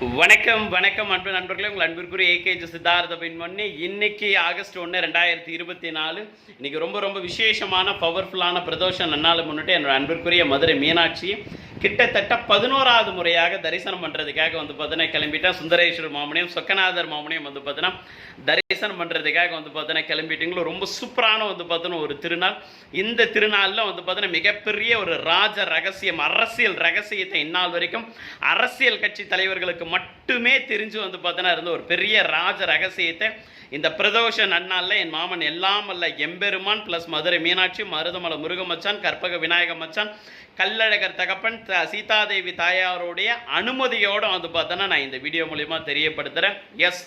வணக்கம் வணக்கம் அன்பு நண்பர்களே உங்கள் அன்பிற்குரிய ஏகேஜி சித்தார்த்த பின்மொன்னி இன்னைக்கு ஆகஸ்ட் ஒன்று ரெண்டாயிரத்தி இருபத்தி நாலு. இன்னைக்கு ரொம்ப ரொம்ப விசேஷமான பவர்ஃபுல்லான பிரதோஷம். நன்னால் முன்னிட்டு என்னோட அன்பிற்குரிய மதுரை மீனாட்சி. கிட்டத்தட்ட பதினோராவது முறையாக தரிசனம் பண்ணுறதுக்காக வந்து பார்த்தீங்கன்னா கிளம்பிட்டேன். சுந்தரேஸ்வரர் மாமனியம் சொக்கநாதர் மாமனியம் வந்து பார்த்தீங்கன்னா தரிசனம் பண்ணுறதுக்காக வந்து பார்த்தீங்கன்னா கிளம்பிட்டீங்களோ ரொம்ப சூப்பரான வந்து பார்த்தீங்கன்னா ஒரு திருநாள். இந்த திருநாளில் வந்து பார்த்தீங்கன்னா மிகப்பெரிய ஒரு ராஜ ரகசியம் அரசியல் ரகசியத்தை இந்நாள் வரைக்கும் அரசியல் கட்சி தலைவர்களுக்கு மட்டுமே தெரிஞ்சு வந்து பார்த்தீங்கன்னா இருந்த ஒரு பெரிய ராஜ ரகசியத்தை இந்த பிரதோஷ நன்னாளில் என் மாமன் எல்லாம் அல்ல எம்பெருமான் ப்ளஸ் மதுரை மீனாட்சி மருதமலை முருகமச்சான் கற்பக விநாயக மச்சான் கல்லழகர் தகப்பன் த- சீதாதேவி தாயாருடைய அனுமதியோடு வந்து பார்த்தோன்னா நான் இந்த வீடியோ மூலிமா தெரியப்படுத்துகிறேன் எஸ்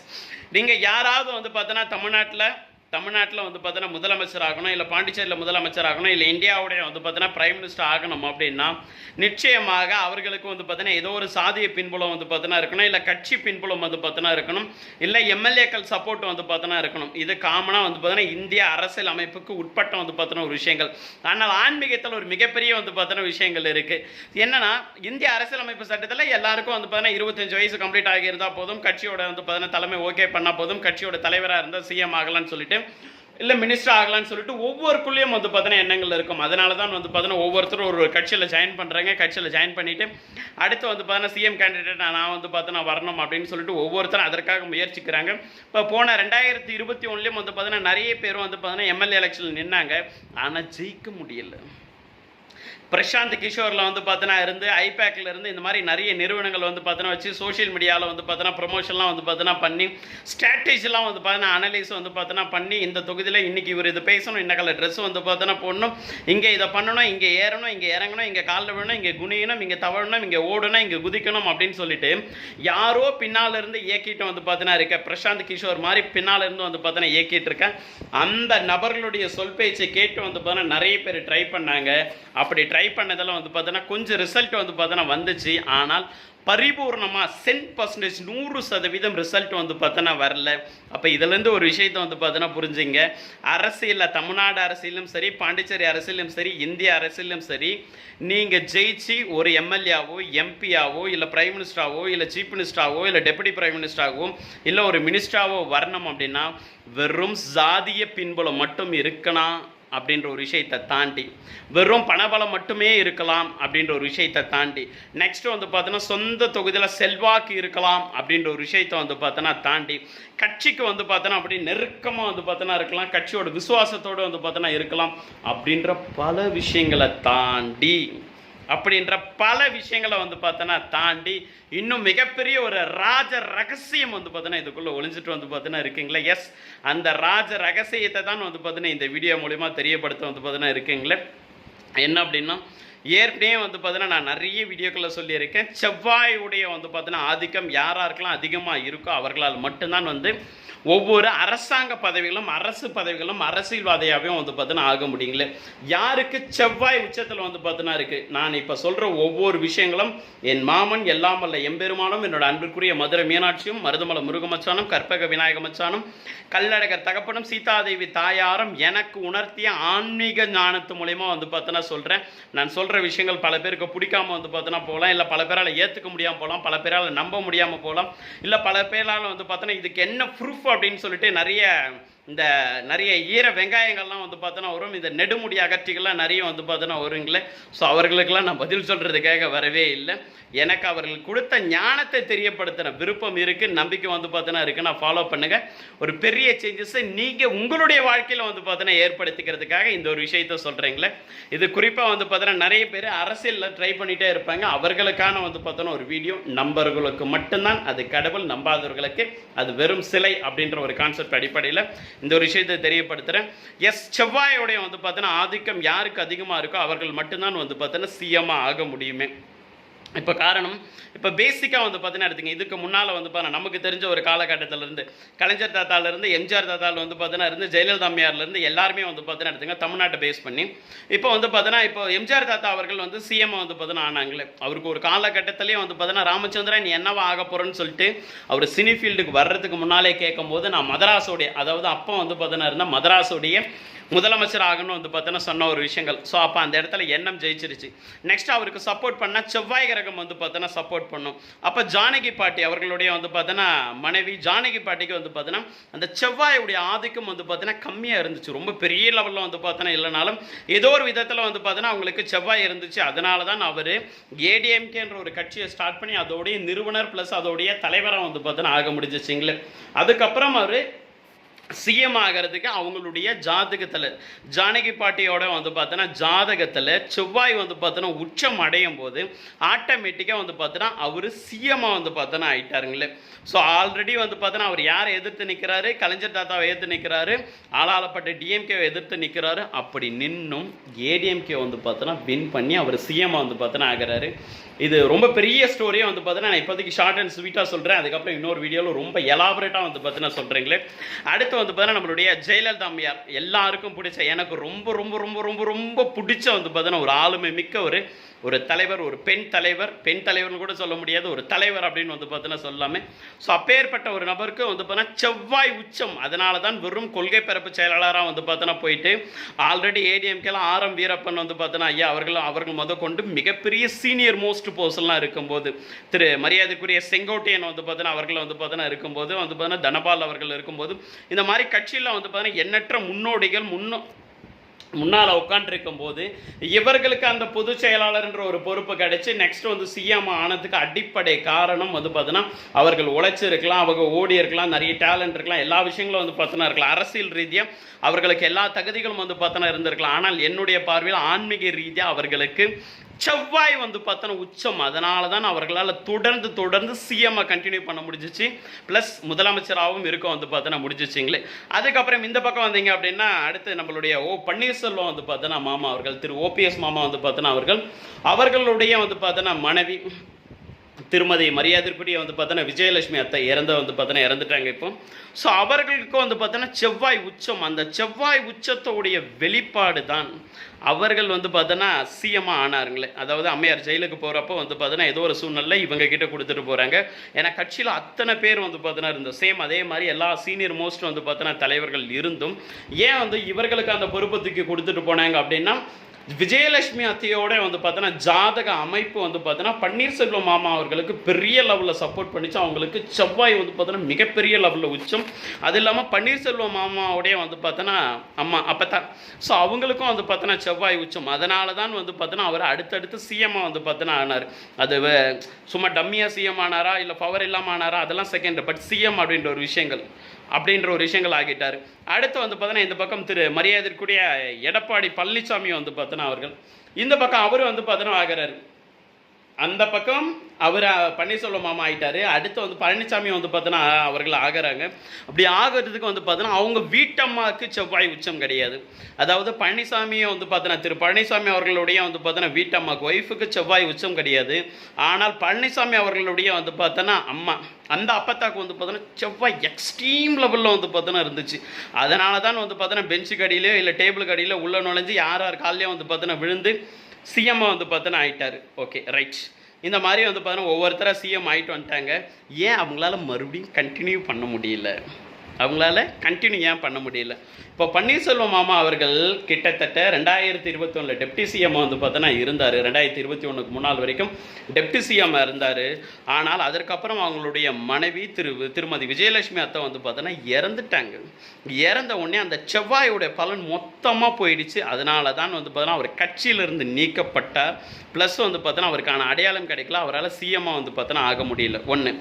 நீங்கள் யாராவது வந்து பார்த்தோன்னா தமிழ்நாட்டில் தமிழ்நாட்டில் வந்து பார்த்தோன்னா முதலமைச்சர் ஆகணும் இல்லை பாண்டிச்சேரியில் முதலமைச்சர் ஆகணும் இல்லை இந்தியாவுடைய வந்து பார்த்தீங்கன்னா பிரைம் மினிஸ்டர் ஆகணும் அப்படின்னா நிச்சயமாக அவர்களுக்கு வந்து பார்த்தோன்னா ஏதோ ஒரு சாதிய பின்புலம் வந்து பார்த்தீங்கன்னா இருக்கணும் இல்லை கட்சி பின்புலம் வந்து பார்த்தோன்னா இருக்கணும் இல்லை எம்எல்ஏக்கள் சப்போர்ட் வந்து பார்த்தோன்னா இருக்கணும் இது காமனாக வந்து பார்த்தீங்கன்னா இந்திய அரசியல் அமைப்புக்கு உட்பட்ட வந்து பார்த்தோன்னா ஒரு விஷயங்கள் ஆனால் ஆன்மீகத்தில் ஒரு மிகப்பெரிய வந்து பார்த்தோன்னா விஷயங்கள் இருக்குது என்னன்னா இந்திய அரசியல் அமைப்பு சட்டத்தில் எல்லாருக்கும் வந்து பார்த்தீங்கன்னா இருபத்தஞ்சு வயசு கம்ப்ளீட் ஆகியிருந்தால் போதும் கட்சியோட வந்து பார்த்தீங்கன்னா தலைமை ஓகே பண்ணால் போதும் கட்சியோட தலைவராக இருந்தால் சிஎம் ஆகலாம்னு சொல்லிட்டு இல்லை மினிஸ்டர் ஆகலான்னு சொல்லிட்டு ஒவ்வொருக்குள்ளேயும் வந்து பார்த்தினா எண்ணங்கள் இருக்கும். அதனால தான் வந்து பார்த்தீங்கன்னா ஒவ்வொருத்தரும் ஒரு கட்சியில் ஜாயின் பண்ணுறாங்க கட்சியில் ஜாயின் பண்ணிவிட்டு அடுத்து வந்து பார்த்தீங்கன்னா சிஎம் கேண்டிடேட் நான் வந்து பார்த்தோன்னா வரணும் அப்படின்னு சொல்லிட்டு ஒவ்வொருத்தரும் அதற்காக முயற்சிக்கிறாங்க. இப்போ போன ரெண்டாயிரத்தி இருபத்தி ஒன்றுலேயும் வந்து பார்த்தீங்கன்னா நிறைய பேர் வந்து பார்த்தீங்கன்னா எம்எல்ஏ எலெக்ஷனில் நின்னாங்க. ஆனால் ஜெயிக்க முடியல. பிரசாந்த் கிஷோரில் வந்து பார்த்தோன்னா இருந்து ஐபேக்கில் இருந்து இந்த மாதிரி நிறைய நிறுவனங்கள் வந்து பார்த்தீங்கன்னா வச்சு சோஷியல் மீடியாவில் வந்து பார்த்தோன்னா ப்ரொமோஷன்லாம் வந்து பார்த்தீங்கன்னா பண்ணி ஸ்ட்ராட்டஜிலாம் வந்து பார்த்தீங்கன்னா அனலைஸ் வந்து பார்த்தோன்னா பண்ணி இந்த தொகுதியில் இன்றைக்கி இவர் இது பேசணும் இன்ன கலர் ட்ரெஸ் வந்து பார்த்தோன்னா போடணும் இங்கே இதை பண்ணணும் இங்கே ஏறணும் இங்கே இறங்கணும் இங்கே காலில் விழணும் இங்கே குனியணும் இங்கே தவழணும் இங்கே ஓடணும் இங்கே குதிக்கணும் அப்படின்னு சொல்லிட்டு யாரோ பின்னால் இருந்து இயக்கிட்டு வந்து பார்த்தீங்கன்னா இருக்க பிரசாந்த் கிஷோர் மாதிரி பின்னால் இருந்து வந்து பார்த்தீங்கன்னா இயக்கிட்டு இருக்கேன் அந்த நபர்களுடைய சொல் பேச்சை கேட்டு வந்து பார்த்தோன்னா நிறைய பேர் ட்ரை பண்ணாங்க அப்படி ட்ரை ட்ரை பண்ணதெல்லாம் வந்து பார்த்தோன்னா கொஞ்சம் ரிசல்ட் வந்து பார்த்தோன்னா வந்துச்சு. ஆனால் பரிபூர்ணமாக சென்ட் பர்சன்டேஜ் நூறு சதவீதம் ரிசல்ட் வந்து பார்த்தோன்னா வரல. அப்போ இதுலேருந்து ஒரு விஷயத்தை வந்து பார்த்தோன்னா புரிஞ்சுங்க. அரசியலில் தமிழ்நாடு அரசியலும் சரி பாண்டிச்சேரி அரசியலும் சரி இந்திய அரசியலும் சரி நீங்கள் ஜெயிச்சு ஒரு எம்எல்ஏவோ எம்பியாவோ இல்லை பிரைம் மினிஸ்டராவோ இல்லை சீஃப் மினிஸ்டராவோ இல்லை டெபுட்டி பிரைம் மினிஸ்டராகவோ இல்லை ஒரு மினிஸ்டராகவோ வரணும் அப்படின்னா வெறும் சாதிய பின்புலம் மட்டும் இருக்கணும். அப்படின்ற ஒரு விஷயத்தை தாண்டி வெறும் பணபலம் மட்டுமே இருக்கலாம் அப்படின்ற ஒரு விஷயத்தை தாண்டி நெக்ஸ்ட் வந்து பார்த்தோன்னா சொந்த தொகுதியில் செல்வாக்கு இருக்கலாம் அப்படின்ற ஒரு விஷயத்தை வந்து பார்த்தோன்னா தாண்டி கட்சிக்கு வந்து பார்த்தோன்னா அப்படி நெருக்கமாக வந்து பார்த்தோன்னா இருக்கலாம் கட்சியோட விசுவாசத்தோடு வந்து பார்த்தோன்னா இருக்கலாம் அப்படின்ற பல விஷயங்களை தாண்டி அப்படின்ற பல விஷயங்களை வந்து பார்த்தோன்னா தாண்டி இன்னும் மிகப்பெரிய ஒரு ராஜ ரகசியம் வந்து பார்த்தோன்னா இதுக்குள்ளே ஒளிஞ்சிட்டு வந்து பார்த்தோன்னா இருக்குங்களே. எஸ் அந்த ராஜ ரகசியத்தை தான் வந்து பார்த்தோன்னா இந்த வீடியோ மூலிமா தெரியப்படுத்த வந்து பார்த்தோன்னா இருக்குங்களே. என்ன அப்படின்னா ஏற்கனவே வந்து பார்த்தீங்கன்னா நான் நிறைய வீடியோக்களில் சொல்லியிருக்கேன். செவ்வாயுடைய வந்து பார்த்தீங்கன்னா ஆதிக்கம் யாராருக்கெல்லாம் அதிகமாக இருக்கோ அவர்களால் மட்டும்தான் வந்து ஒவ்வொரு அரசாங்க பதவிகளும் அரசு பதவிகளும் அரசியல்வாதியாகவும் வந்து பார்த்தீங்கன்னா ஆக முடியுங்களே யாருக்கு செவ்வாய் உச்சத்தில் வந்து பார்த்தீங்கன்னா இருக்குது நான் இப்போ சொல்கிற ஒவ்வொரு விஷயங்களும் என் மாமன் எல்லாம் வல்ல எம்பெருமானும் என்னோட அன்பிற்குரிய மதுரை மீனாட்சியும் மருதமலை முருகமச்சானும் கற்பக விநாயக மச்சானும் கல்லழகர் தகப்பனும் சீதாதேவி தாயாரும் எனக்கு உணர்த்திய ஆன்மீக ஞானத்து மூலயமா வந்து பார்த்தோன்னா சொல்கிறேன் நான் சொல்கிற விஷயங்கள் பல பேருக்கு பிடிக்காம வந்து பார்த்தோன்னா போகலாம். இல்லை பல பேரால் ஏற்றுக்க முடியாமல் போகலாம். பல பேரால் நம்ப முடியாமல் போகலாம். இல்லை பல பேரால் வந்து பார்த்தோன்னா இதுக்கு என்ன ப்ரூஃப் அப்படின்னு சொல்லிட்டு நிறைய இந்த நிறைய ஈர வெங்காயங்கள்லாம் வந்து பார்த்தோன்னா வரும். இந்த நெடுமுடி அகற்றிகள்லாம் நிறைய வந்து பார்த்தோன்னா வருங்களே. ஸோ அவர்களுக்கெல்லாம் நான் பதில் சொல்கிறதுக்காக வரவே இல்லை. எனக்கு அவர்கள் கொடுத்த ஞானத்தை தெரியப்படுத்தின விருப்பம் இருக்குது நம்பிக்கை வந்து பார்த்தோன்னா இருக்குது நான் ஃபாலோ பண்ணுங்கள் ஒரு பெரிய சேஞ்சஸை நீங்கள் உங்களுடைய வாழ்க்கையில் வந்து பார்த்தோன்னா ஏற்படுத்திக்கிறதுக்காக இந்த ஒரு விஷயத்த சொல்கிறீங்களே இது குறிப்பாக வந்து பார்த்தோன்னா நிறைய பேர் அரசியலில் ட்ரை பண்ணிகிட்டே இருப்பாங்க. அவர்களுக்கான வந்து பார்த்தோன்னா ஒரு வீடியோ நம்பர்களுக்கு மட்டும்தான். அது கடவுள் நம்பாதவர்களுக்கு அது வெறும் சிலை அப்படின்ற ஒரு கான்செப்ட் அடிப்படையில் இந்த ஒரு விஷயத்தை தெரியப்படுத்துகிறேன் எஸ் செவ்வாயோடைய வந்து பார்த்தோன்னா ஆதிக்கம் யாருக்கு அதிகமாக இருக்கோ அவர்கள் மட்டும்தான் வந்து பார்த்தோன்னா சிஎம்மாக ஆக முடியுமே. இப்போ காரணம் இப்போ பேசிக்காக வந்து பார்த்தீங்கன்னா எடுத்துங்க. இதுக்கு முன்னால் வந்து பார்த்தீங்கன்னா நமக்கு தெரிஞ்ச ஒரு காலகட்டத்திலேருந்து கலைஞர் தாத்தாலேருந்து எம்ஜிஆர் தாத்தாவில் வந்து பார்த்தீங்கன்னா இருந்து ஜெயலலிதா அம்மையார்லேருந்து எல்லாருமே வந்து பார்த்தீங்கன்னா எடுத்துங்க தமிழ்நாட்டை பேஸ் பண்ணி. இப்போ வந்து பார்த்தீங்கன்னா இப்போ எம்ஜிஆர் தாத்தா அவர்கள் வந்து சிஎம் வந்து பார்த்தீங்கன்னா ஆனாங்களே. அவருக்கு ஒரு காலகட்டத்திலே வந்து பார்த்தீங்கன்னா ராமச்சந்திரன் நீ என்னவா ஆக போகிறேன்னு சொல்லிட்டு அவர் சினி ஃபீல்டுக்கு வர்றதுக்கு முன்னாலே கேட்கும்போது நான் மதராஸோடைய அதாவது அப்போ வந்து பார்த்தீங்கன்னா இருந்தால் மதராஸோடைய முதலமைச்சர் ஆகணும்னு வந்து பார்த்தோன்னா சொன்ன ஒரு விஷயங்கள். ஸோ அப்போ அந்த இடத்துல எண்ணம் ஜெயிச்சிருச்சு. நெக்ஸ்ட் அவருக்கு சப்போர்ட் பண்ண செவ்வாய் கிரகம் வந்து பார்த்தோன்னா சப்போர்ட் பண்ணும். அப்போ ஜானகி பாட்டி அவர்களுடைய வந்து பார்த்தோன்னா மனைவி ஜானகி பாட்டிக்கு வந்து பார்த்தோன்னா அந்த செவ்வாயுடைய ஆதிக்கம் வந்து பார்த்தோன்னா கம்மியாக இருந்துச்சு. ரொம்ப பெரிய லெவலில் வந்து பார்த்தோன்னா இல்லைனாலும் ஏதோ ஒரு விதத்தில் வந்து பார்த்தோன்னா அவங்களுக்கு செவ்வாய் இருந்துச்சு. அதனால தான் அவர் ஏடிஎம்கேன்ற ஒரு கட்சியை ஸ்டார்ட் பண்ணி அதோடைய நிறுவனர் ப்ளஸ் அதோடைய தலைவராக வந்து பார்த்தோன்னா ஆக முடிஞ்சிச்சிங்களே அதுக்கப்புறம் அவர் சிஎம் ஆகிறதுக்கு அவங்களுடைய ஜாதகத்தில் ஜானகி பாட்டியோட வந்து பார்த்தோன்னா ஜாதகத்தில் செவ்வாய் வந்து பார்த்தோன்னா உச்சம் அடையும் போது ஆட்டோமேட்டிக்காக வந்து பார்த்தோன்னா அவர் சிஎம்மாக வந்து பார்த்தோன்னா ஆயிட்டாருங்களே. ஸோ ஆல்ரெடி வந்து பார்த்தோன்னா அவர் யாரை எதிர்த்து நிற்கிறாரு கலைஞர் தாத்தாவை எதிர்த்து நிற்கிறாரு ஆளாளப்பட்ட டிஎம்கேவை எதிர்த்து நிற்கிறாரு அப்படி நின்னும் ஏடிஎம்கே வந்து பார்த்தோன்னா வின் பண்ணி அவர் சிஎம்மாக வந்து பார்த்தோன்னா ஆகிறாரு. இது ரொம்ப பெரிய ஸ்டோரியே வந்து பார்த்தோன்னா நான் இப்போதைக்கு ஷார்ட் அண்ட் ஸ்வீட்டாக சொல்கிறேன் அதுக்கப்புறம் இன்னொரு வீடியோவில் ரொம்ப எலாபரேட்டாக வந்து பார்த்தோன்னா சொல்கிறேங்களே அடுத்து வந்து பார்த்தீங்கன்னா நம்மளுடைய ஜெயலலிதா அம்மையார் எல்லாருக்கும் பிடிச்ச எனக்கு ரொம்ப ரொம்ப ரொம்ப ரொம்ப ரொம்ப பிடிச்ச வந்து பார்த்தீங்கன்னா ஒரு ஆளுமை மிக்க ஒரு ஒரு தலைவர் ஒரு பெண் தலைவர் பெண் தலைவர்னு கூட சொல்ல முடியாது ஒரு தலைவர் அப்படின்னு வந்து பார்த்தீங்கன்னா சொல்லாமே. ஸோ அப்பேற்பட்ட ஒரு நபருக்கு வந்து பார்த்தீங்கன்னா செவ்வாய் உச்சம். அதனால தான் வெறும் கொள்கை பரப்பு செயலாளராக வந்து பார்த்தோன்னா போயிட்டு ஆல்ரெடி ஏடிஎம்கேலாம் ஆரம் வீரப்பன் வந்து பார்த்தோன்னா ஐயா அவர்கள் அவர்கள் முத கொண்டு மிகப்பெரிய சீனியர் மோஸ்ட் போஸ்ட்லாம் இருக்கும்போது திரு மரியாதைக்குரிய செங்கோட்டையன் வந்து பார்த்தீங்கன்னா அவர்கள் வந்து பார்த்தீங்கன்னா இருக்கும்போது வந்து பார்த்தீங்கன்னா தனபால் அவர்கள் இருக்கும்போது இந்த மாதிரி கட்சியில் வந்து பார்த்தீங்கன்னா எண்ணற்ற முன்னோடிகள் முன்னோ முன்னால் உட்காந்துருக்கும் போது இவர்களுக்கு அந்த பொதுச் செயலாளர்ன்ற ஒரு பொறுப்பு கிடைச்சி நெக்ஸ்ட் வந்து சிஎம் ஆனதுக்கு அடிப்படை காரணம் வந்து பார்த்தீங்கன்னா அவர்கள் உழைச்சிருக்கலாம் அவங்க ஓடி இருக்கலாம் நிறைய டேலண்ட் இருக்கலாம் எல்லா விஷயங்களும் வந்து பார்த்தோன்னா இருக்கலாம். அரசியல் ரீதியாக அவர்களுக்கு எல்லா தகுதிகளும் வந்து பார்த்தோன்னா இருந்திருக்கலாம். ஆனால் என்னுடைய பார்வையில் ஆன்மீக ரீதியாக அவர்களுக்கு செவ்வாய் வந்து பார்த்தோன்னா உச்சம். அதனால தான் அவர்களால் தொடர்ந்து தொடர்ந்து சிஎம்ஐ கண்டினியூ பண்ண முடிஞ்சிச்சு. ப்ளஸ் முதலமைச்சராகவும் இருக்க வந்து பார்த்தோன்னா முடிஞ்சிச்சிங்களே. அதுக்கப்புறம் இந்த பக்கம் வந்தீங்க அப்படின்னா அடுத்து நம்மளுடைய ஓ பன்னீர்செல்வம் வந்து பார்த்தோன்னா மாமா அவர்கள் திரு ஓபிஎஸ் மாமா வந்து பார்த்தோன்னா அவர்கள் அவர்களுடைய வந்து பார்த்தோன்னா மனைவி திருமதி மரியாதைக்குரிய வந்து பார்த்தோன்னா விஜயலட்சுமி அத்தை இறந்த வந்து பார்த்தோன்னா இறந்துட்டாங்க இப்போ. ஸோ அவர்களுக்கு வந்து பார்த்தோன்னா செவ்வாய் உச்சம். அந்த செவ்வாய் உச்சத்தோடைய வெளிப்பாடு தான் அவர்கள் வந்து பார்த்தோன்னா சிஎம்மாக ஆனாருங்களே. அதாவது அம்மையார் ஜெயிலுக்கு போகிறப்போ வந்து பார்த்தோன்னா ஏதோ ஒரு சூழ்நிலை இவங்க கிட்ட கொடுத்துட்டு போகிறாங்க ஏன்னா கட்சியில் அத்தனை பேர் வந்து பார்த்தோன்னா இருந்தோம். சேம் அதே மாதிரி எல்லா சீனியர் மோஸ்ட் வந்து பார்த்தோன்னா தலைவர்கள் இருந்தும் ஏன் வந்து இவர்களுக்கு அந்த பொறுப்பு தூக்கி கொடுத்துட்டு போனாங்க அப்படின்னா விஜயலட்சுமி அத்தையோட வந்து பார்த்தோன்னா ஜாதக அமைப்பு வந்து பார்த்தோன்னா பன்னீர்செல்வம் மாமா அவர்களுக்கு பெரிய லெவலில் சப்போர்ட் பண்ணிச்சு. அவங்களுக்கு செவ்வாய் வந்து பார்த்தோன்னா மிகப்பெரிய லெவலில் உச்சம். அது இல்லாமல் பன்னீர்செல்வம் மாமாவோடய வந்து பார்த்தோன்னா அம்மா அப்போ தான் ஸோ அவங்களுக்கும் வந்து பார்த்தோன்னா செவ்வாய் உச்சம். அதனால தான் வந்து பார்த்தோன்னா அவர் அடுத்தடுத்து சிஎம்மாக வந்து பார்த்தோன்னா ஆனார். அது சும்மா டம்மியாக சிஎம் ஆனாரா இல்லை பவர் இல்லாமல் ஆனாரா அதெல்லாம் செகண்ட் பட் சிஎம் அப்படின்ற ஒரு விஷயங்கள். அப்படின்ற ஒரு விஷயங்கள் ஆகிட்டார். அடுத்து வந்து பார்த்தோன்னா இந்த பக்கம் திரு மரியாதைக்குரிய எடப்பாடி பழனிசாமி வந்து பார்த்தோன்னா அவர்கள். இந்த பக்கம் அவரும் வந்து பார்த்தோன்னா ஆகிறாரு. அந்த பக்கம் அவர் பன்னீர்செல்வம் மாமா ஆகிட்டாரு அடுத்து வந்து பழனிசாமி வந்து பார்த்தோன்னா அவர்கள் ஆகுறாங்க. அப்படி ஆகிறதுக்கு வந்து பார்த்தோன்னா அவங்க வீட்டம்மாவுக்கு செவ்வாய் உச்சம் கிடையாது. அதாவது பழனிசாமியை வந்து பார்த்தோன்னா திரு பழனிசாமி அவர்களுடைய வந்து பார்த்தோன்னா வீட்டம்மாவுக்கு ஒய்ஃபுக்கு செவ்வாய் உச்சம் கிடையாது. ஆனால் பழனிசாமி அவர்களுடைய வந்து பார்த்தோன்னா அம்மா அந்த அப்பத்தாக்கு வந்து பார்த்தோன்னா செவ்வாய் எக்ஸ்ட்ரீம் லெவலில் வந்து பார்த்தோன்னா இருந்துச்சு. அதனால தான் வந்து பார்த்தோன்னா பெஞ்சு கடியிலையோ இல்லை டேபிள் கடியில உள்ள நுழைஞ்சு யார் யார் காலையும் வந்து பார்த்தோன்னா விழுந்து சிஎம் வந்து பார்த்தோன்னா ஆயிட்டாரு. ஓகே ரைட் இந்த மாதிரி வந்து பார்த்தோன்னா ஒவ்வொருத்தராக சிஎம் ஆகிட்டு வந்துட்டாங்க. ஏன் அவங்களால மறுபடியும் கண்டினியூ பண்ண முடியல? அவங்களால கண்டினியூ ஏன் பண்ண முடியல? இப்போ பன்னீர்செல்வம் மாமா அவர்கள் கிட்டத்தட்ட ரெண்டாயிரத்தி இருபத்தி ஒன்றில் டெப்டி சிஎம் வந்து பார்த்தோன்னா இருந்தார். ரெண்டாயிரத்தி இருபத்தி ஒன்றுக்கு முன்னாள் வரைக்கும் டெப்டி சிஎம் இருந்தார். ஆனால் அதற்கப்புறம் அவங்களுடைய மனைவி திரு திருமதி விஜயலட்சுமி அத்தை வந்து பார்த்தோன்னா இறந்துட்டாங்க. இறந்த உடனே அந்த செவ்வாயோட பலன் மொத்தமாக போயிடுச்சு. அதனால தான் வந்து பார்த்தோன்னா அவர் கட்சியிலிருந்து நீக்கப்பட்டார். ப்ளஸ் வந்து பார்த்தோன்னா அவருக்கான அடையாளம் கிடைக்கல. அவரால் சிஎம்மாக வந்து பார்த்தோன்னா ஆக முடியல. ஒன்று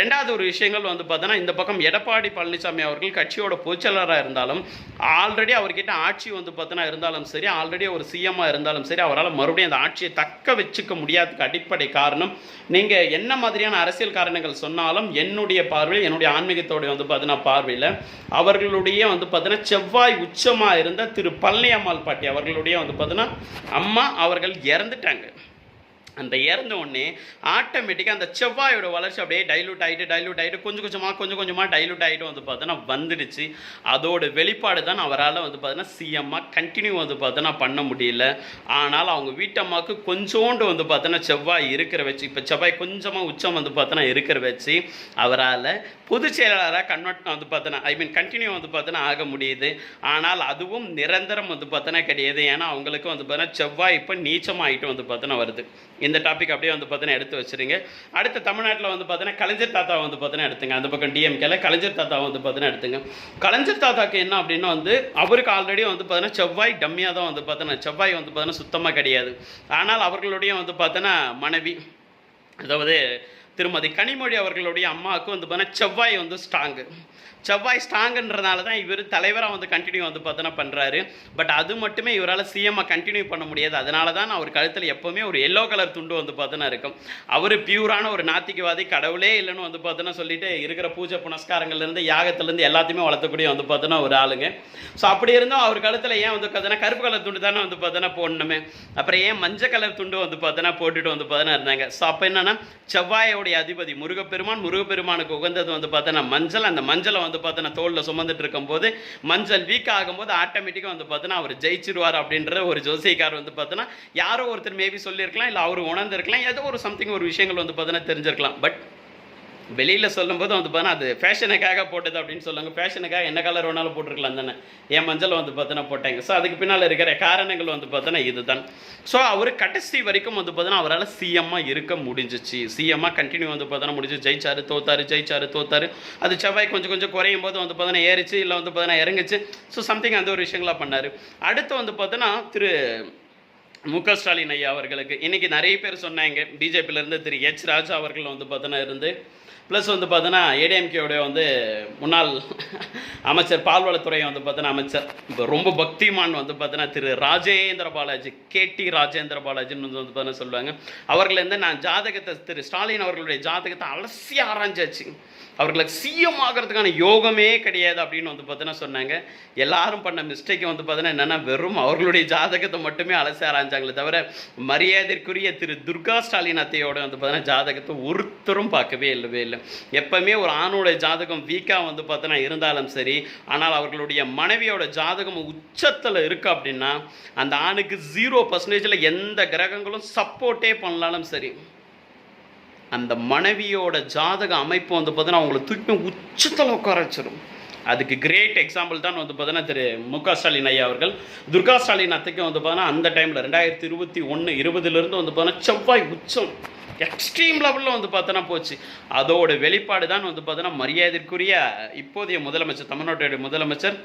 ரெண்டாவது ஒரு விஷயங்கள் வந்து பார்த்தோன்னா இந்த பக்கம் எடப்பாடி பழனிசாமி அவர்கள் கட்சியோட பொதுச்செயலராக இருந்தாலும் ஆல்ரெடி அவர்கிட்ட ஆட்சி வந்து பார்த்தோன்னா இருந்தாலும் சரி ஆல்ரெடி ஒரு சிஎம்மாக இருந்தாலும் சரி அவரால் மறுபடியும் அந்த ஆட்சியை தக்க வச்சுக்க முடியாததுக்கு அடிப்படை காரணம் நீங்கள் என்ன மாதிரியான அரசியல் காரணங்கள் சொன்னாலும் என்னுடைய பார்வையில் என்னுடைய ஆன்மீகத்தோடைய வந்து பார்த்தீங்கன்னா பார்வையில் அவர்களுடைய வந்து பார்த்தீங்கன்னா செவ்வாய் உச்சமாக இருந்த திரு பழனியம்மாள் பாட்டி அவர்களுடைய வந்து பார்த்தீங்கன்னா அம்மா அவர்கள் இறந்துட்டாங்க. அந்த இறந்த உடனே ஆட்டோமேட்டிக்காக அந்த செவ்வாயோட வளர்ச்சி அப்படியே டைலூட் ஆகிட்டு டைலூட் ஆகிட்டு கொஞ்சம் கொஞ்சமாக கொஞ்சம் கொஞ்சமாக டைலூட் ஆகிட்டு வந்து பார்த்தோன்னா வந்துடுச்சு. அதோட வெளிப்பாடு தான் அவரால் வந்து பார்த்தோன்னா சிஎம்மாக கண்டினியூ வந்து பார்த்தோன்னா பண்ண முடியல. ஆனால் அவங்க வீட்டம்மாவுக்கு கொஞ்சோண்டு வந்து பார்த்தோன்னா செவ்வாய் இருக்கிற வச்சு இப்போ செவ்வாய் கொஞ்சமாக உச்சம் வந்து பார்த்தோன்னா இருக்கிற வச்சு அவரால் பொதுச் செயலாளராக கன்வெர்ட் வந்து பார்த்தோன்னா ஐ மீன் கண்டினியூ வந்து பார்த்தோன்னா ஆக முடியுது. ஆனால் அதுவும் நிரந்தரம் வந்து பார்த்தோன்னா கிடையாது. ஏன்னா அவங்களுக்கு வந்து பார்த்தோன்னா செவ்வாய் இப்போ நீச்சமாகிட்டு வந்து பார்த்தோன்னா வருது. இந்த டாபிக் அப்படியே வந்து பார்த்தீங்கன்னா எடுத்து வச்சிருங்க. அடுத்து தமிழ்நாட்டில் வந்து பார்த்தீங்கன்னா கலைஞர் தாத்தா வந்து பார்த்தீங்கன்னா எடுத்துங்க. அந்த பக்கம் டிஎம்கேல கலைஞர் தாத்தா வந்து பார்த்தீங்கன்னா எடுத்துங்க. கலைஞர் தாத்தாக்கு என்ன அப்படின்னா வந்து அவருக்கு ஆல்ரெடி வந்து பார்த்தீங்கன்னா செவ்வாய் டம்மியாக தான் வந்து பார்த்தீங்கன்னா செவ்வாய் வந்து பார்த்தீங்கன்னா சுத்தமாக கிடையாது. ஆனால் அவர்களுடைய வந்து பார்த்தீங்கன்னா மனைவி அதாவது திருமதி கனிமொழி அவர்களுடைய அம்மாவுக்கு வந்து பார்த்தீங்கன்னா செவ்வாய் வந்து ஸ்ட்ராங்கு செவ்வாய் ஸ்ட்ராங்குன்றதுனால தான் இவர் தலைவராக வந்து கண்டினியூ வந்து பார்த்தோன்னா பண்ணுறாரு பட் அது மட்டுமே இவரால் சிஎம்மாக கண்டினியூ பண்ண முடியாது. அதனால தான் அவர் கழுத்தில் எப்போவுமே ஒரு எல்லோ கலர் துண்டு வந்து பார்த்தோன்னா இருக்கும். அவர் பியூரான ஒரு நாத்திகவாதி கடவுளே இல்லைன்னு வந்து பார்த்தோன்னா சொல்லிட்டு இருக்கிற பூஜை புனஸ்காரங்கள்லேருந்து யாகத்துலேருந்து எல்லாத்தையுமே வளர்த்தக்கூடிய வந்து பார்த்தோன்னா ஒரு ஆளுங்க. ஸோ அப்படி இருந்தும் அவர் கழுத்தில் ஏன் வந்து பார்த்தோன்னா கருப்பு கலர் துண்டு தானே வந்து பார்த்தோன்னா போடணுமே? அப்புறம் ஏன் மஞ்சள் கலர் துண்டு வந்து பார்த்தோன்னா போட்டுட்டு வந்து பார்த்தோன்னா இருந்தாங்க? ஸோ அப்போ என்னென்னா செவ்வாயை செவ்வாயோடைய அதிபதி முருகப்பெருமான் முருகப்பெருமானுக்கு உகந்தது வந்து பார்த்தோன்னா மஞ்சள். அந்த மஞ்சளை வந்து பார்த்தோன்னா தோளில் சுமந்துட்டு இருக்கும்போது மஞ்சள் வீக் ஆகும்போது ஆட்டோமேட்டிக்காக வந்து பார்த்தோன்னா அவர் ஜெயிச்சிருவார் அப்படின்ற ஒரு ஜோசியக்கார் வந்து பார்த்தோன்னா யாரோ ஒருத்தர் மேபி சொல்லியிருக்கலாம் இல்லை அவர் உணர்ந்திருக்கலாம் ஏதோ ஒரு சம்திங் ஒரு விஷயங்கள் வந்து பார்த்தோன்னா தெரிஞ்சிருக்கலாம். பட் வெளியில் சொல்லும்போது வந்து பார்த்தா அது ஃபேஷனுக்காக போட்டது அப்படின்னு சொல்லுவாங்க ஃபேஷனுக்காக என்ன கலர் வேணாலும் போட்டிருக்கலாம் தானே. என் மஞ்சள் வந்து பார்த்தோன்னா போட்டாங்க. ஸோ அதுக்கு பின்னால் இருக்கிற காரணங்கள் வந்து பார்த்தோன்னா இதுதான். ஸோ அவர் கடைசி வரைக்கும் வந்து பார்த்தோன்னா அவரால் சிஎம்மாக இருக்க முடிஞ்சிச்சு. சிஎம்மாக கண்டினியூ வந்து பார்த்தோன்னா முடிஞ்சு. ஜெயிச்சாரு தோத்தாரு ஜெயிச்சாரு தோத்தாரு. அது செவ்வாய் கொஞ்சம் கொஞ்சம் குறையும் போது வந்து பார்த்தோன்னா ஏறிச்சு இல்லை வந்து பார்த்தோன்னா இறங்குச்சு. ஸோ சம்திங் அந்த ஒரு விஷயங்களாக பண்ணார். அடுத்து வந்து பார்த்தோன்னா திரு மு க ஸ்டாலின் ஐயா அவர்களுக்கு. இன்றைக்கி நிறைய பேர் சொன்னாங்க. பிஜேபியிலேருந்து திரு எச் ராஜா அவர்கள் வந்து பார்த்தோன்னா இருந்து ப்ளஸ் வந்து பார்த்தோன்னா ஏடிஎம்கேவுடைய வந்து முன்னாள் அமைச்சர் பால்வளத்துறை வந்து பார்த்தோன்னா அமைச்சர் இப்போ ரொம்ப பக்திமான் வந்து பார்த்தோன்னா திரு ராஜேந்திர பாலாஜி கேடி ராஜேந்திர பாலாஜின்னு வந்து பார்த்தீங்கன்னா பார்த்தோன்னா சொல்லுவாங்க. அவர்களேருந்து நான் ஜாதகத்தை திரு ஸ்டாலின் அவர்களுடைய ஜாதகத்தை அலசி ஆராய்ச்சாச்சு அவர்களுக்கு சிஎம் ஆகிறதுக்கான யோகமே கிடையாது அப்படின்னு வந்து பார்த்தீங்கன்னா சொன்னாங்க. எல்லாரும் பண்ண மிஸ்டேக் வந்து பார்த்தீங்கன்னா என்னென்னா வெறும் அவர்களுடைய ஜாதகத்தை மட்டுமே அலசி ஆராய்ச்சாங்களே தவிர மரியாதைக்குரிய திரு துர்கா ஸ்டாலின் அத்தையோட வந்து பார்த்தீங்கன்னா ஜாதகத்தை ஒருத்தரும் பார்க்கவே இல்லவே இல்லை. எப்பவுமே ஒரு ஆணோட ஜாதகம் வீக்காக வந்து பார்த்தோன்னா இருந்தாலும் சரி ஆனால் அவர்களுடைய மனைவியோட ஜாதகம் உச்சத்தில் இருக்கு அப்படின்னா அந்த ஆணுக்கு ஜீரோ பர்சன்டேஜில் எந்த கிரகங்களும் சப்போர்ட்டே பண்ணலாலும் சரி அந்த மனைவியோட ஜாதக அமைப்பு வந்து பார்த்தீங்கன்னா அவங்கள தூக்கி உச்சத்தில் உட்கார வச்சிடும் அதுக்கு கிரேட் எக்ஸாம்பிள் தான் வந்து பார்த்தீங்கன்னா திரு மு க ஸ்டாலின் ஐயா அவர்கள். துர்கா ஸ்டாலின் அத்தைக்கும் வந்து பார்த்தீங்கன்னா அந்த டைமில் ரெண்டாயிரத்தி இருபத்தி ஒன்று இருபதுலேருந்து வந்து பார்த்தீங்கன்னா செவ்வாய் உச்சம். எக்ஸ்ட்ரீம் லெவலில் வந்து பார்த்தோன்னா போச்சு. அதோட வெளிப்பாடு தான் வந்து பார்த்தோன்னா மரியாதைக்குரிய இப்போதைய முதலமைச்சர் தமிழ்நாட்டுடைய முதலமைச்சர்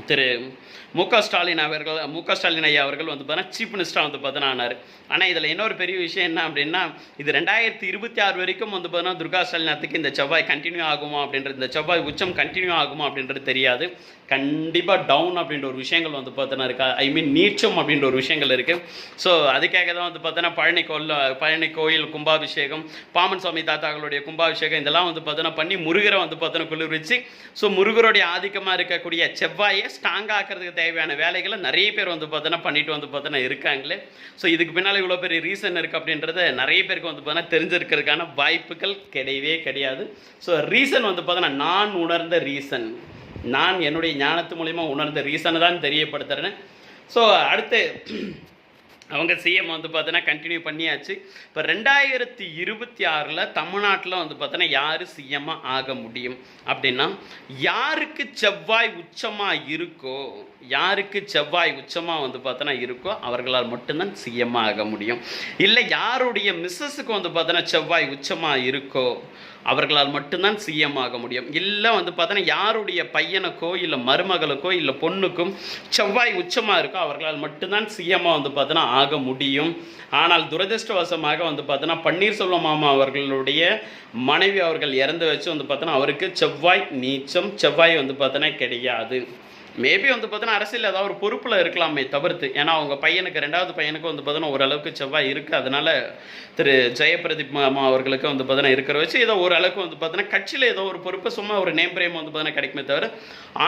திரு மு க ஸ்டாலின் அவர்கள் மு க ஸ்டாலின் ஐயா அவர்கள் வந்து பார்த்தீங்கன்னா சீஃப் மினிஸ்டராக வந்து பார்த்தீங்கன்னா ஆனார் ஆனால் இதில் இன்னொரு பெரிய விஷயம் என்ன அப்படின்னா இது ரெண்டாயிரத்தி இருபத்தி ஆறு வரைக்கும் வந்து பார்த்தீங்கன்னா துர்கா ஸ்டாலினத்துக்கு இந்த செவ்வாய் கண்டினியூ ஆகுமா அப்படின்றது இந்த செவ்வாய் உச்சம் கண்டினியூ ஆகுமா அப்படின்றது தெரியாது. கண்டிப்பாக டவுன் அப்படின்ற ஒரு விஷயங்கள் வந்து பார்த்தோன்னா இருக்கா ஐ மீன் நீச்சம் அப்படின்ற ஒரு விஷயங்கள் இருக்குது ஸோ அதுக்காக தான் வந்து பார்த்தோன்னா பழனி கோயில் பழனி கோயில் கும்பாபிஷேகம் பாமன் சுவாமி தாத்தாக்களுடைய கும்பாபிஷேகம் இதெல்லாம் வந்து பார்த்தோன்னா பண்ணி முருகரை வந்து பார்த்தோன்னா குளிர்விச்சு ஸோ முருகருடைய ஆதிக்கமாக இருக்கக்கூடிய செவ்வாய் ஸ்ட்ராங் ஆக்கிறதுக்கு தேவையான வேலைகளை நிறைய பேர் வந்து பார்த்தோன்னா பண்ணிட்டு வந்து பார்த்தோன்னா இருக்காங்களே. ஸோ இதுக்கு பின்னால் இவ்வளோ பெரிய ரீசன் இருக்குது அப்படின்றத நிறைய பேருக்கு வந்து பார்த்தோன்னா தெரிஞ்சிருக்கிறதுக்கான வாய்ப்புகள் கிடையவே கிடையாது. ஸோ ரீசன் வந்து பார்த்தோன்னா நான் உணர்ந்த ரீசன் நான் என்னுடைய ஞானத்து மூலிமா உணர்ந்த ரீசனை தான் தெரியப்படுத்துகிறேன் ஸோ அடுத்து அவங்க சிஎம் வந்து பார்த்தோன்னா கண்டினியூ பண்ணியாச்சு. இப்போ ரெண்டாயிரத்தி இருபத்தி ஆறில் தமிழ்நாட்டில் வந்து பார்த்தோன்னா யார் சிஎம்மாக ஆக முடியும்? அப்படின்னா யாருக்கு செவ்வாய் உச்சமாக இருக்கோ யாருக்கு செவ்வாய் உச்சமாக வந்து பார்த்தோன்னா இருக்கோ அவர்களால் மட்டும்தான் சிஎம்மாக ஆக முடியும். இல்லை யாருடைய மிஸ்ஸஸுக்கு வந்து பார்த்தோன்னா செவ்வாய் உச்சமாக இருக்கோ அவர்களால் மட்டும்தான் சிஎம் ஆக முடியும். இல்லை வந்து பார்த்தோன்னா யாருடைய பையனுக்கோ இல்லை மருமகளுக்கோ இல்லை பொண்ணுக்கும் செவ்வாய் உச்சமாக இருக்கோ அவர்களால் மட்டும்தான் சிஎம்மாக வந்து பார்த்தோன்னா ஆக முடியும். ஆனால் துரதிருஷ்டவசமாக வந்து பார்த்தோன்னா பன்னீர்செல்வம் மாமா அவர்களுடைய மனைவி அவர்கள் இறந்து வச்சு வந்து பார்த்தோன்னா அவருக்கு செவ்வாய் நீச்சம் செவ்வாய் வந்து பார்த்தோன்னா கிடையாது. மேபி வந்து பார்த்தீங்கன்னா அரசியல் ஏதாவது ஒரு பொறுப்பில் இருக்கலாமே தவிர்த்து. ஏன்னா அவங்க பையனுக்கு ரெண்டாவது பையனுக்கு வந்து பார்த்தீங்கன்னா ஓரளவுக்கு செவ்வாய் இருக்குது அதனால் திரு ஜெயபிரதீப் மாமா அவர்களுக்கு வந்து பார்த்தீங்கன்னா இருக்கிற வச்சு ஏதோ ஓரளவுக்கு வந்து பார்த்தீங்கன்னா கட்சியில் ஏதோ ஒரு பொறுப்பு சும்மா ஒரு நேம் பிரேம் வந்து பார்த்தீங்கன்னா கிடைக்குமே தவிர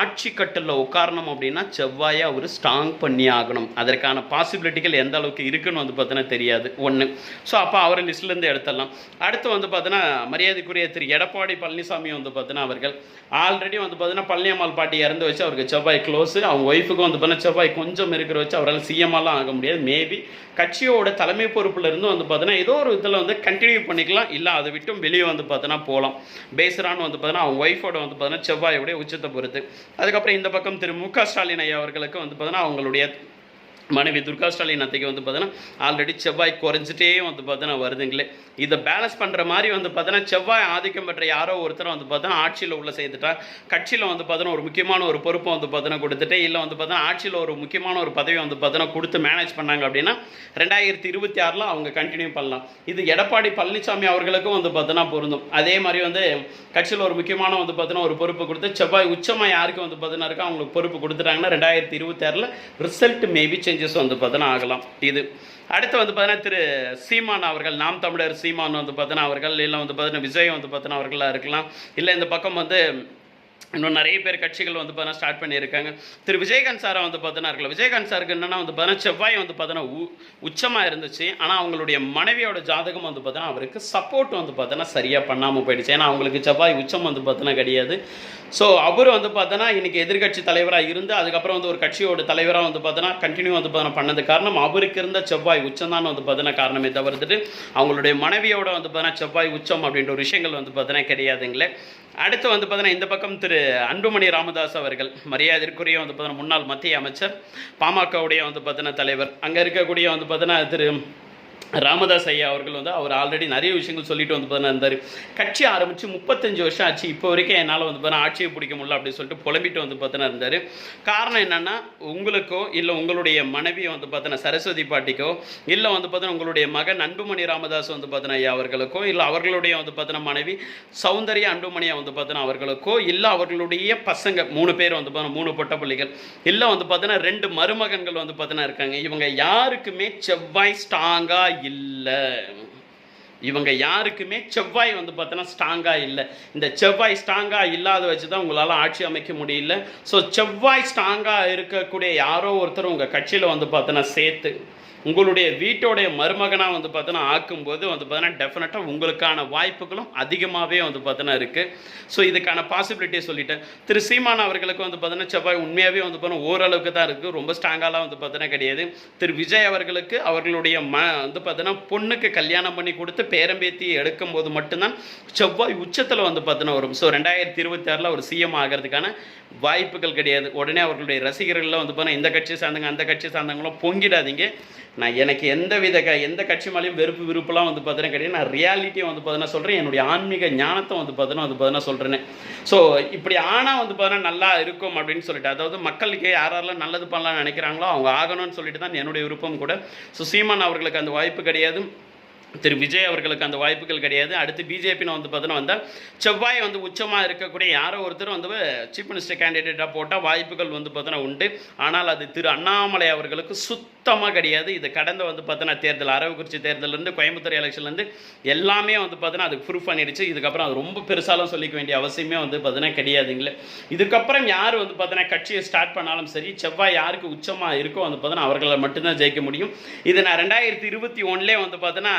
ஆட்சி கட்டலில் உட்காரணும் அப்படின்னா செவ்வாயை அவர் ஸ்ட்ராங் பண்ணி ஆகணும். அதற்கான பாசிபிலிட்டிகள் எந்த அளவுக்கு இருக்குன்னு வந்து பார்த்தோன்னா தெரியாது. ஒன்று ஸோ அப்போ அவரை லிஸ்ட்லேருந்து எடுத்துடலாம். அடுத்து வந்து பார்த்தோன்னா மரியாதைக்குரிய திரு எடப்பாடி பழனிசாமி வந்து பார்த்தீங்கன்னா அவர்கள் ஆல்ரெடி வந்து பார்த்தீங்கன்னா பழனியம்மாள் பாட்டி இறந்து வச்சு அவருக்கு செவ்வாய் க்ளோஸு அவங்க ஒய்ஃபுக்கு வந்து பார்த்தீங்கன்னா செவ்வாய் கொஞ்சம் இருக்கிற வச்சு அவரால் சிஎம்மாலாம் ஆக முடியாது. மேபி கட்சியோட தலைமை பொறுப்புல இருந்து வந்து பார்த்தீங்கன்னா ஏதோ ஒரு இதில் வந்து கண்டினியூ பண்ணிக்கலாம். இல்லை அதை விட்டும் வெளியே வந்து பார்த்தோன்னா போகலாம் பேசுகிறான்னு வந்து பார்த்தோன்னா அவங்க ஒய்ஃபோட வந்து பார்த்தோன்னா செவ்வாயோடைய உச்சத்தை பொறுத்து. அதுக்கப்புறம் இந்த பக்கம் திரு மு க ஸ்டாலின் ஐயா அவர்களுக்கு வந்து பார்த்தோன்னா அவங்களுடைய மனைவி துர்கா ஸ்டாலின் அத்தைக்கு வந்து பார்த்தீங்கன்னா ஆல்ரெடி செவ்வாய் குறைஞ்சிட்டே வந்து பார்த்தீங்கன்னா வருதுங்களே. இதை பேலன்ஸ் பண்ணுற மாதிரி வந்து பார்த்தீங்கன்னா செவ்வாய் ஆதிக்கம் பெற்ற யாரோ ஒருத்தர் வந்து பார்த்தீங்கன்னா ஆட்சியில் உள்ள சேர்த்துட்டா கட்சியில் வந்து பார்த்தீங்கன்னா ஒரு முக்கியமான ஒரு பொறுப்பை வந்து பார்த்தீங்கன்னா கொடுத்துட்டு இல்லை வந்து பார்த்தீங்கன்னா ஆட்சியில் ஒரு முக்கியமான ஒரு பதவி வந்து பார்த்தீங்கன்னா கொடுத்து மேனேஜ் பண்ணாங்க அப்படின்னா ரெண்டாயிரத்தி இருபத்தி ஆறில் அவங்க கண்டினியூ பண்ணலாம். இது எடப்பாடி பழனிசாமி அவர்களுக்கும் வந்து பார்த்தீங்கன்னா பொருந்தும். அதே மாதிரி வந்து கட்சியில் ஒரு முக்கியமான வந்து பார்த்தீங்கன்னா ஒரு பொறுப்பு கொடுத்து செவ்வாய் உச்சமாக யாருக்கு வந்து பார்த்தீங்கன்னா இருக்கோ அவங்களுக்கு பொறுப்பு கொடுத்துட்டாங்கன்னா ரெண்டாயிரத்தி இருபத்தி ஆறில் ரிசல்ட் மேபி சேஞ்சஸ் வந்து பார்த்தோன்னா ஆகலாம். இது அடுத்து வந்து பார்த்தீங்கன்னா திரு சீமான் அவர்கள் நாம் தமிழர் சீமான் வந்து பார்த்தீங்கன்னா அவர்கள் இல்லை வந்து பார்த்தீங்கன்னா விஜய் வந்து பார்த்தீங்கன்னா அவர்களாக இருக்கலாம். இல்லை இந்த பக்கம் வந்து இன்னும் நிறைய பேர் கட்சிகள் வந்து பார்த்தீங்கன்னா ஸ்டார்ட் பண்ணியிருக்காங்க திரு விஜயகாந்த் சாரை வந்து பார்த்தோன்னா இருக்கல விஜயகாந்த் சாருக்கு என்னன்னா வந்து பார்த்தீங்கன்னா செவ்வாய் வந்து பார்த்தோன்னா உ உச்சமாக இருந்துச்சு ஆனால் அவங்களுடைய மனைவியோட ஜாதகம் வந்து பார்த்தோன்னா அவருக்கு சப்போர்ட் வந்து பார்த்தோன்னா சரியாக பண்ணாமல் போயிடுச்சு ஏன்னா அவங்களுக்கு செவ்வாய் உச்சம் வந்து பார்த்தோன்னா கிடையாது ஸோ அவர் வந்து பார்த்தோன்னா இன்னைக்கு எதிர்க்கட்சி தலைவராக இருந்து அதுக்கப்புறம் வந்து ஒரு கட்சியோட தலைவராக வந்து பார்த்தோன்னா கண்டினியூ வந்து பார்த்தோன்னா பண்ணது காரணம் அவருக்கு இருந்த செவ்வாய் உச்சம் தான் வந்து பார்த்தோன்னா காரணமே தவிர்த்துட்டு அவங்களுடைய மனைவியோட வந்து பார்த்தோன்னா செவ்வாய் உச்சம் அப்படின்ற ஒரு விஷயங்கள் வந்து பார்த்தோன்னா கிடையாதுங்களே அடுத்து வந்து பார்த்தீங்கன்னா இந்த பக்கம் திரு அன்புமணி ராமதாஸ் அவர்கள் மரியாதைக்குரிய வந்து பார்த்தீங்கன்னா முன்னாள் மத்திய அமைச்சர் பாமகவுடைய வந்து பார்த்தீங்கன்னா தலைவர் அங்கே இருக்கக்கூடிய வந்து பார்த்தீங்கன்னா திரு ராமதாஸ் ஐயா அவர்கள் வந்து அவர் ஆல்ரெடி நிறைய விஷயங்கள் சொல்லிட்டு வந்து பார்த்தீங்கன்னா இருந்தார். கட்சி ஆரம்பித்து முப்பத்தஞ்சு வருஷம் ஆச்சு. இப்போ வரைக்கும் என்னால் வந்து பார்த்தீங்கன்னா ஆட்சியை பிடிக்க முடியல அப்படின்னு சொல்லிட்டு புலம்பிட்டு வந்து பார்த்தீங்கன்னா இருந்தார். காரணம் என்னென்னா உங்களுக்கோ இல்லை உங்களுடைய மனைவியை வந்து பார்த்தீங்கன்னா சரஸ்வதி பாட்டிக்கோ இல்லை வந்து பார்த்தீங்கன்னா உங்களுடைய மகன் அன்புமணி ராமதாஸ் வந்து பார்த்தீங்கன்னா ஐயா அவர்களுக்கோ இல்லை அவர்களுடைய வந்து பார்த்தீங்கன்னா மனைவி சௌந்தர்யா அன்புமணியா வந்து பார்த்தீங்கன்னா அவர்களுக்கோ இல்லை அவர்களுடைய பசங்க மூணு பேர் வந்து பார்த்தீங்கன்னா மூணு பொட்ட பிள்ளைகள் இல்லை வந்து பார்த்தீங்கன்னா ரெண்டு மருமகன்கள் வந்து பார்த்தீங்கன்னா இருக்காங்க. இவங்க யாருக்குமே செவ்வாய் ஸ்ட்ராங்காக இல்லை. இவங்க யாருக்குமே செவ்வாய் வந்து பார்த்தோன்னா ஸ்ட்ராங்காக இல்லை. இந்த செவ்வாய் ஸ்ட்ராங்காக இல்லாத வச்சு தான் உங்களால் ஆட்சி அமைக்க முடியல. ஸோ செவ்வாய் ஸ்ட்ராங்காக இருக்கக்கூடிய யாரோ ஒருத்தர் உங்கள் கட்சியில் வந்து பார்த்தோன்னா சேர்த்து உங்களுடைய வீட்டோடைய மருமகனாக வந்து பார்த்தோன்னா ஆக்கும்போது வந்து பார்த்தோன்னா டெஃபினட்டாக உங்களுக்கான வாய்ப்புகளும் அதிகமாகவே வந்து பார்த்தோன்னா இருக்குது ஸோ இதுக்கான பாசிபிலிட்டியை சொல்லிட்டேன். திரு சீமான் அவர்களுக்கு வந்து பார்த்தோன்னா செவ்வாய் உண்மையாகவே வந்து பார்த்தோன்னா ஓரளவுக்கு தான் இருக்குது ரொம்ப ஸ்ட்ராங்காலாம் வந்து பார்த்தோன்னா கிடையாது. திரு விஜய் அவர்களுக்கு அவர்களுடைய ம வந்து பார்த்தோன்னா பொண்ணுக்கு கல்யாணம் பண்ணி கொடுத்து பேரம்பேத்தி எடுக்கும்போது மட்டும்தான் செவ்வாய் உச்சத்தில் வந்து பார்த்தோன்னா வரும். ஸோ ரெண்டாயிரத்தி இருபத்தி ஆறில் ஒரு சிஎம் ஆகிறதுக்கான வாய்ப்புகள் கிடையாது. உடனே அவர்களுடைய ரசிகர்கள்லாம் வந்து பார்த்தா இந்த கட்சி சார்ந்தவங்க அந்த கட்சி சார்ந்தவங்களும் பொங்கிடாதீங்க. நான் எனக்கு எந்த வித க எந்த கட்சி மேலேயும் வெறுப்பு விருப்பெல்லாம் வந்து பார்த்தீங்கன்னா கிடையாது. நான் ரியாலிட்டியை வந்து பார்த்தீங்கன்னா சொல்கிறேன் என்னுடைய ஆன்மீக ஞானத்தை வந்து பார்த்தீங்கன்னா வந்து பார்த்தீங்கன்னா சொல்கிறேன் ஸோ இப்படி ஆனால் வந்து பார்த்தீங்கன்னா நல்லா இருக்கும் அப்படின்னு சொல்லிட்டு அதாவது மக்களுக்கு யாரெல்லாம் நல்லது பண்ணலாம்னு நினைக்கிறாங்களோ அவங்க ஆகணும்னு சொல்லிட்டு தான் என்னுடைய விருப்பம் கூட. ஸோ சீமான் அவர்களுக்கு அந்த வாய்ப்பு கிடையாது. திரு விஜய் அவர்களுக்கு அந்த வாய்ப்புகள் கிடையாது. அடுத்து பிஜேபின்னு வந்து பார்த்தீங்கன்னா வந்தால் செவ்வாய் வந்து உச்சமாக இருக்கக்கூடிய யாரோ ஒருத்தர் வந்து சீஃப் மினிஸ்டர் கேண்டிடேட்டாக போட்டால் வாய்ப்புகள் வந்து பார்த்தீங்கன்னா உண்டு. ஆனால் அது திரு அண்ணாமலை அவர்களுக்கு சுத்தமாக கிடையாது. இது கடந்த வந்து பார்த்தீங்கன்னா தேர்தல் அரவக்குறிச்சி தேர்தலேருந்து கோயம்புத்தூர் எலெக்ஷன்லேருந்து எல்லாமே வந்து பார்த்தீங்கன்னா அது ப்ரூஃப் பண்ணிடுச்சு. இதுக்கப்புறம் அது ரொம்ப பெருசாலும் சொல்லிக்க வேண்டிய அவசியமே வந்து பார்த்தீங்கன்னா கிடையாதுங்களே. இதுக்கப்புறம் யார் வந்து பார்த்தீங்கன்னா கட்சியை ஸ்டார்ட் பண்ணாலும் சரி செவ்வாய் யாருக்கு உச்சமாக இருக்கோ வந்து பார்த்தீங்கன்னா அவர்களை மட்டும்தான் ஜெயிக்க முடியும். இது நான் ரெண்டாயிரத்தி இருபத்தி ஒன்றுலேயே வந்து பார்த்தீங்கன்னா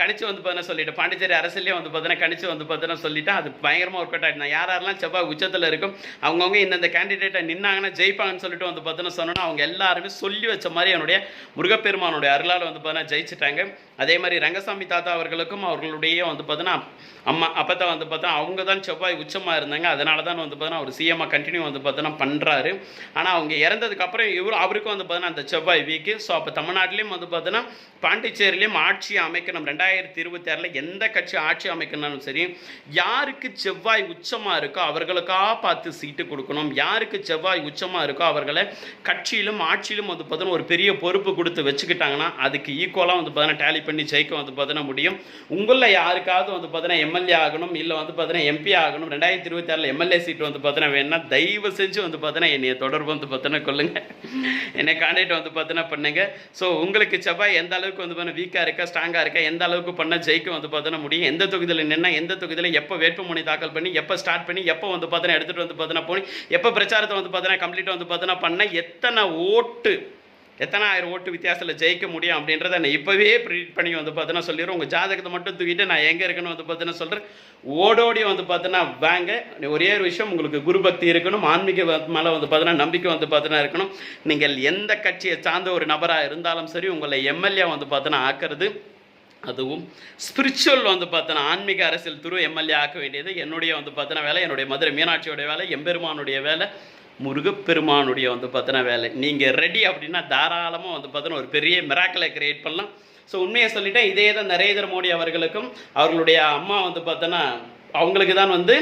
கணிச்சு வந்து பார்த்தீங்கன்னா சொல்லிட்டு பாண்டிச்சேரி அரசுலேயே வந்து பார்த்தீங்கன்னா கணிச்சு வந்து பார்த்தீங்கன்னா சொல்லிவிட்டு அது பயங்கரமாக ஒர்க் அவுட் ஆகிட்டு யார் யாரெல்லாம் செவ்வாய் உச்சத்தில் இருக்கும் அவங்கவுங்க இந்தந்த கேண்டிடேட்டை நின்னாங்கன்னா ஜெயிப்பாங்கன்னு சொல்லிட்டு வந்து பார்த்தீங்கன்னா சொன்னோன்னா அவங்க எல்லாருமே சொல்லி வச்ச மாதிரி என்னுடைய முருகப்பெருமானுடைய அருளால் வந்து பார்த்தீங்கன்னா ஜெயிச்சிட்டாங்க அதே மாதிரி ரங்கசாமி தாத்தா அவர்களுக்கும் அவர்களுடைய வந்து பார்த்தீங்கன்னா அம்மா அப்பத்தா வந்து பார்த்தா அவங்க தான் செவ்வாய் உச்சமாக இருந்தாங்க அதனால தான் வந்து பார்த்தீங்கன்னா அவர் சிஎம்மாக கண்டினியூ வந்து பார்த்தீங்கன்னா பண்ணுறாரு ஆனால் அவங்க இறந்ததுக்கப்புறம் இவர் அவருக்கும் வந்து பார்த்தீங்கன்னா அந்த செவ்வாய் வீக்கு ஸோ அப்போ தமிழ்நாட்டிலையும் வந்து பார்த்தீங்கன்னா பாண்டிச்சேரியிலையும் ஆட்சி அமைக்கணும் ரெண்டாயிரத்தி இருபத்தி ஆறில் எந்த கட்சி ஆட்சி அமைக்கணும்னாலும் சரி யாருக்கு செவ்வாய் உச்சமாக இருக்கோ அவர்களுக்காக பார்த்து சீட்டு கொடுக்கணும் யாருக்கு செவ்வாய் உச்சமாக இருக்கோ அவர்களை கட்சியிலும் ஆட்சியிலும் வந்து பார்த்தீங்கன்னா ஒரு பெரிய பொறுப்பு கொடுத்து வச்சுக்கிட்டாங்கன்னா அதுக்கு ஈக்குவலாக வந்து பார்த்தீங்கன்னா டேலி பண்ணி ஜெயிக்க வந்து பார்த்தீங்கன்னா முடியும் உங்களில் யாருக்காவது வந்து பார்த்தீங்கன்னா எம்எல்ஏ ஆகணும் இல்லை வந்து பார்த்தீங்கன்னா எம்பி ஆகணும் ரெண்டாயிரத்தி இருபத்தி ஆறில் எம்எல்ஏ சீட் வந்து பார்த்தீங்கன்னா வேணும்னா தயவு செஞ்சு வந்து பார்த்தீங்கன்னா என்னைய தொடர்பு வந்து பார்த்தீங்கன்னா கொள்ளுங்கள் என்னை கான்டாக்ட் வந்து பார்த்தீங்கன்னா பண்ணுங்கள் ஸோ உங்களுக்கு செவ்வாய் எந்த அளவுக்கு வந்து பார்த்தீங்கன்னா வீக்காக இருக்கா ஸ்ட்ராங்காக இருக்கா எந்த அளவுக்கு பண்ணால் ஜெயிக்க வந்து பார்த்தோன்னா முடியும் எந்த தொகுதியில் நின்னா எந்த தொகுதியில் எப்போ வேட்புமனு தாக்கல் பண்ணி எப்போ ஸ்டார்ட் பண்ணி எப்போ வந்து பார்த்தோன்னா எடுத்துகிட்டு வந்து பார்த்தோன்னா போய் எப்போ பிரச்சாரத்தை வந்து பார்த்தோன்னா கம்ப்ளீட்டாக வந்து பார்த்தோன்னா பண்ண எத்தனை ஓட்டு எத்தனை ஆயிரம் ஓட்டு வித்தியாசத்தில் ஜெயிக்க முடியும் அப்படின்றத நான் இப்போவே ப்ரிடிக்ட் பண்ணி வந்து பார்த்தோன்னா சொல்லிடுறேன் உங்கள் ஜாதகத்தை மட்டும் தூக்கிட்டு நான் எங்கே இருக்கணும் வந்து பார்த்தோன்னா சொல்கிறேன் ஓடோடி வந்து பார்த்தோன்னா வாங்க ஒரே ஒரு விஷயம் உங்களுக்கு குரு பக்தி இருக்கணும் ஆன்மீக மேலே வந்து பார்த்தோன்னா நம்பிக்கை வந்து பார்த்தோன்னா இருக்கணும் நீங்கள் எந்த கட்சியை சார்ந்த ஒரு நபராக இருந்தாலும் சரி உங்களை எம்எல்ஏ வந்து பார்த்தோன்னா ஆக்கிறது அதுவும் ஸ்பிரிச்சுவல் வந்து பார்த்தோன்னா ஆன்மீக அரசியல் துரு எம்எல்ஏ ஆக்க வேண்டியது என்னுடைய வந்து பார்த்தோன்னா வேலை என்னுடைய மதுரை மீனாட்சியோட வேலை எம்பெருமானுடைய வேலை முருகப்பெருமானுடைய வந்து பார்த்தோன்னா வேலை. நீங்கள் ரெடி அப்படின்னா தாராளமாக வந்து பார்த்தோன்னா ஒரு பெரிய மிராக்கலை கிரியேட் பண்ணலாம். ஸோ உண்மையை சொல்லிட்டேன் இதே தான் நரேந்திர மோடி அவர்களுக்கும் அவர்களுடைய அம்மா வந்து பார்த்தோன்னா அவங்களுக்கு தான் வந்து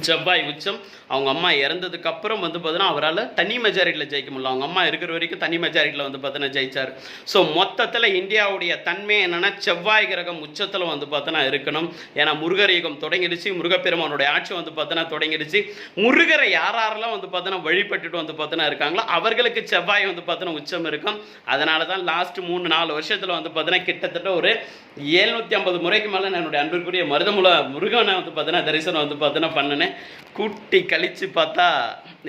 செவ்வாய் உச்சம் அவங்க அம்மா இறந்ததுக்கு அப்புறம் வந்து பார்த்தீங்கன்னா அவரால் தனி மெஜாரிட்டியில் ஜெயிக்க முடியல அவங்க அம்மா இருக்கிற வரைக்கும் தனி மெஜாரிட்டியில் வந்து பார்த்தீங்கன்னா ஜெயிச்சார் ஸோ மொத்தத்தில் இந்தியாவுடைய தன்மை என்னென்னா செவ்வாய் கிரகம் உச்சத்தில் வந்து பார்த்தோன்னா இருக்கணும் ஏன்னா முருகர் யுகம் தொடங்கிடுச்சு முருகப்பெருமானுடைய ஆட்சி வந்து பார்த்தோன்னா தொடங்கிடுச்சு முருகரை யார் யாரெல்லாம் வந்து பார்த்தோன்னா வழிபட்டுட்டு வந்து பார்த்தோன்னா இருக்காங்களோ அவர்களுக்கு செவ்வாய் வந்து பார்த்தோன்னா உச்சம் இருக்கும் அதனால தான் லாஸ்ட் மூணு நாலு வருஷத்தில் வந்து பார்த்தோன்னா கிட்டத்தட்ட ஒரு எழுநூற்றி ஐம்பது முறைக்கு மேலே என்னுடைய அன்பிற்குரிய மருதமுல முருகனை வந்து பார்த்தோன்னா தரிசனம் வந்து பார்த்தோன்னா பண்ணினேன் கூட்டி கழிச்சு பார்த்தா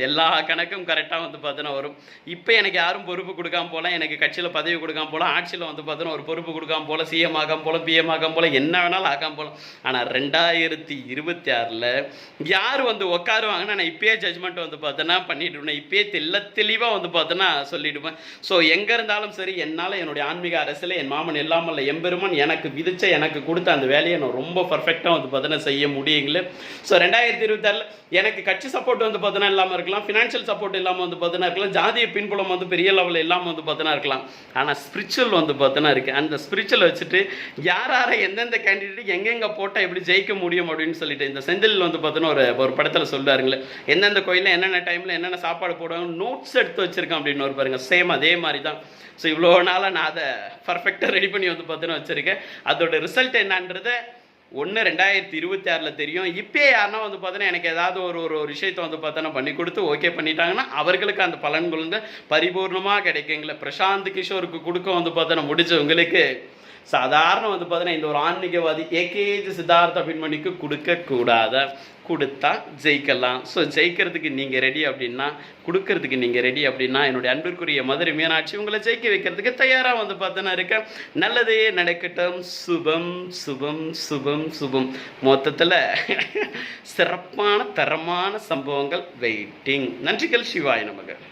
எல்லா கணக்கும் கரெக்டாக வந்து பார்த்தீங்கன்னா வரும். இப்போ எனக்கு யாரும் பொறுப்பு கொடுக்காம போல எனக்கு கட்சியில் பதவி கொடுக்காம போல ஆட்சியில் வந்து பார்த்தீங்கன்னா ஒரு பொறுப்பு கொடுக்காம போல சிஎம் ஆகாம போல பிஎம் ஆகாம போல என்ன வேணாலும் ஆகாம போல. ஆனால் ரெண்டாயிரத்தி இருபத்தி ஆறில் யார் வந்து உட்காருவாங்கன்னு நான் இப்பயே ஜட்ஜ்மெண்ட் வந்து பார்த்தோன்னா பண்ணிட்டு இப்பயே தெல்ல தெளிவாக வந்து பார்த்தோன்னா சொல்லிடுவேன். ஸோ எங்கே இருந்தாலும் சரி என்னால் என்னுடைய ஆன்மீக அரசில் என் மாமன் இல்லாமல் எம்பெருமான் எனக்கு விதிச்ச எனக்கு கொடுத்த அந்த வேலையை நான் ரொம்ப பர்ஃபெக்டாக வந்து பார்த்தோன்னா செய்ய முடியுங்களே. ஸோ ரெண்டாயிரத்தி இருபத்தாறில் எனக்கு கட்சி சப்போர்ட் வந்து பார்த்தீங்கன்னா இல்லாமல் இருக்கலாம். ஃபினான்ஷியல் சப்போர்ட் இல்லாமல் வந்து பார்த்தீங்கன்னா இருக்கலாம். ஜாதிய பின்புலம் வந்து பெரிய லெவலில் இல்லாமல் வந்து பார்த்தீங்கன்னா இருக்கலாம். ஆனால் ஸ்பிரிச்சுவல் வந்து பார்த்தீங்கன்னா இருக்குது அந்த ஸ்பிரிச்சுவல் வச்சுட்டு யார் யாரை எந்தெந்த கேண்டிடேட் எங்கெங்கே போட்டால் எப்படி ஜெயிக்க முடியும் அப்படின்னு சொல்லிட்டு இந்த செந்தில் வந்து பார்த்தீங்கன்னா ஒரு ஒரு படத்தில் சொல்லுவாருங்களே எந்தெந்த கோயிலில் என்னென்ன டைமில் என்னென்ன சாப்பாடு போடுவாங்க நோட்ஸ் எடுத்து வச்சிருக்கேன் அப்படின்னு ஒரு பாருங்க. சேம் அதே மாதிரி தான் ஸோ இவ்வளோ நாளாக நான் அதை பர்ஃபெக்டாக ரெடி பண்ணி வந்து பார்த்தீங்கன்னா வச்சுருக்கேன். அதோட ரிசல்ட் என்னன்றதை ஒன்று ரெண்டாயிரத்தி இருபத்தி ஆறில் தெரியும். இப்போ யாருன்னா வந்து பார்த்தோன்னா எனக்கு ஏதாவது ஒரு ஒரு ஒரு விஷயத்தை வந்து பார்த்தோன்னா பண்ணி கொடுத்து ஓகே பண்ணிட்டாங்கன்னா அவர்களுக்கு அந்த பலன்கள் வந்து பரிபூர்ணமாக கிடைக்குங்களே. பிரசாந்த் கிஷோருக்கு கொடுக்க வந்து பார்த்தோன்னா முடிச்சவங்களுக்கு சாதாரண வந்து பார்த்தீங்கன்னா இந்த ஒரு ஆன்மீகவாதி ஏகேஜ் சித்தார்த்த பின்மணிக்கு கொடுக்கக்கூடாத கொடுத்தா ஜெயிக்கலாம். ஸோ ஜெயிக்கிறதுக்கு நீங்கள் ரெடி அப்படின்னா கொடுக்கறதுக்கு நீங்கள் ரெடி அப்படின்னா என்னுடைய அன்பிற்குரிய மதுரை மீனாட்சி உங்களை ஜெயிக்க வைக்கிறதுக்கு தயாராக வந்து பார்த்தோன்னா இருக்கேன் நல்லதே நடக்கட்டும். சுபம் சுபம் சுபம் சுபம். மொத்தத்தில் சிறப்பான தரமான சம்பவங்கள் வெயிட்டிங் நன்றிகள் சிவாய் நமக்கு